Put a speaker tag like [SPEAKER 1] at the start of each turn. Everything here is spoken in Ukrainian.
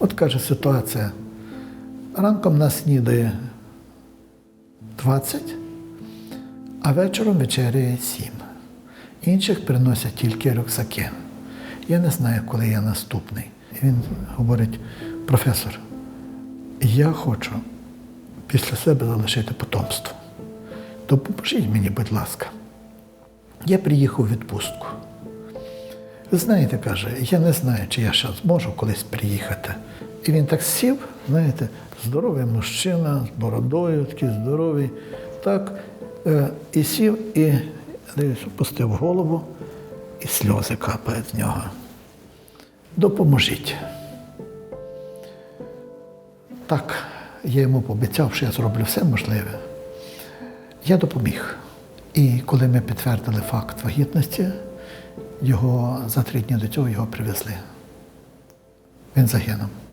[SPEAKER 1] От каже ситуація. Ранком нас снідає 20, а вечором вечеряє 7. Інших приносять тільки рюкзаки. Я не знаю, коли я наступний. Він говорить: професор, я хочу після себе залишити потомство. Допоможіть мені, будь ласка. Я приїхав у відпустку. Знаєте, каже, я не знаю, чи я ще зможу колись приїхати. І він так сів, знаєте, здоровий мужчина, з бородою, такий здоровий, так, е, і сів, і дивлюсь, опустив голову, і сльози капають з нього. Допоможіть. Так, я йому пообіцяв, що я зроблю все можливе. Я допоміг. І коли ми підтвердили факт вагітності, його за три дні до цього його привезли. Він загинув.